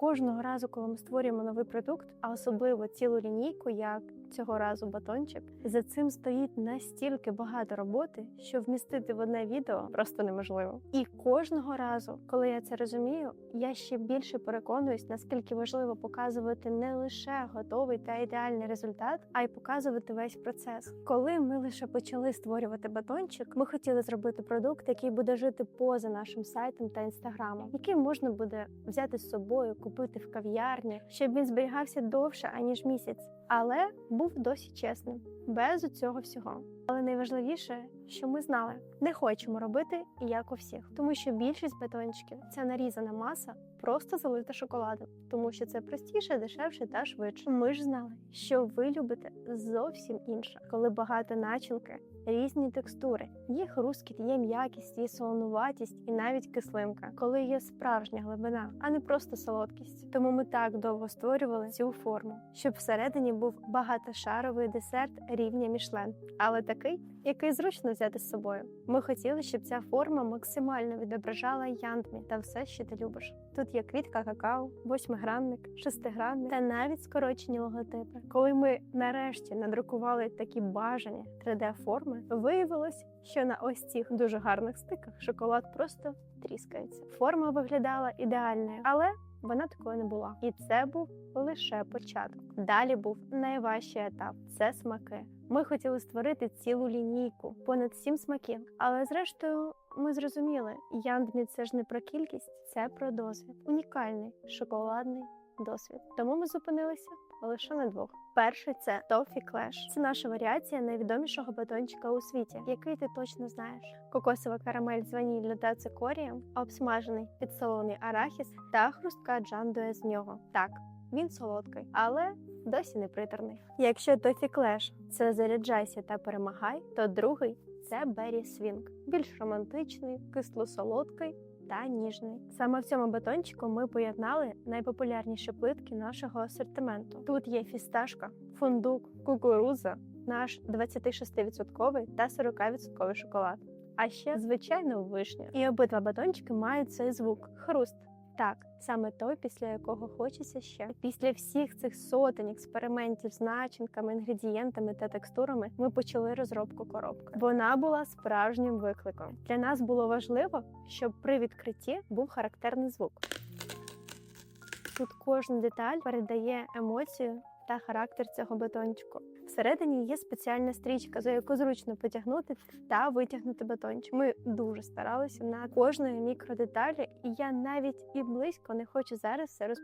кожного разу, коли ми створюємо новий продукт, а особливо цілу лінійку, як цього разу батончик, за цим стоїть настільки багато роботи, що вмістити в одне відео просто неможливо. І кожного разу, коли я це розумію, я ще більше переконуюсь, наскільки важливо показувати не лише готовий та ідеальний результат, а й показувати весь процес. Коли ми лише почали створювати батончик, ми хотіли зробити продукт, який буде жити поза нашим сайтом та інстаграмом, який можна буде взяти з собою, купити в кав'ярні, щоб він зберігався довше аніж місяць, але був досі чесним, без цього всього. Але найважливіше, що ми знали, не хочемо робити як у всіх, тому що більшість батончиків це нарізана маса, просто залита шоколадом, тому що це простіше, дешевше та швидше. Ми ж знали, що ви любите зовсім інше, коли багато начинки, різні текстури, є хрусткіт, є м'якість, є солонуватість і навіть кислинка, коли є справжня глибина, а не просто солодкість. Тому ми так довго створювали цю форму, щоб всередині був багатошаровий десерт рівня Мішлен, але такий, який зручно взяти з собою. Ми хотіли, щоб ця форма максимально відображала яндмі та все, що ти любиш. Тут є квітка какао, восьмигранник, шестигранник та навіть скорочені логотипи. Коли ми нарешті надрукували такі бажані 3D-форми, виявилось, що на ось цих дуже гарних стиках шоколад просто тріскається. Форма виглядала ідеальною, але вона такою не була. І це був лише початок. Далі був найважчий етап це смаки. Ми хотіли створити цілу лінійку, понад сім смаків. Але зрештою, ми зрозуміли, яндмі це ж не про кількість, це про досвід. Унікальний шоколадний досвід. Тому ми зупинилися лише на двох. Перший це Toffee Clash. Це наша варіація найвідомішого батончика у світі, який ти точно знаєш. Кокосова карамель з ваніллю та цикорієм, обсмажений підсолений арахіс та хрустка джандує з нього. Так, він солодкий, але досі не приторний. Якщо Toffee Clash – це заряджайся та перемагай, то другий це Berry Swing. більш романтичний, кисло-солодкий та ніжний. Саме в цьому батончику ми поєднали найпопулярніші плитки нашого асортименту. Тут є фісташка, фундук, кукуруза, наш 26% та 40% шоколад. А ще звичайно вишня. І обидва батончики мають цей звук хруст. Так, саме той, після якого хочеться ще. Після всіх цих сотень експериментів з начинками, інгредієнтами та текстурами ми почали розробку коробки. Вона була справжнім викликом. Для нас було важливо, щоб при відкритті був характерний звук. Тут кожна деталь передає емоцію та характер цього батончику. Всередині є спеціальна стрічка, за яку зручно потягнути та витягнути батончик. Ми дуже старалися на кожної мікродеталі, і я навіть і близько не хочу зараз все розповідати.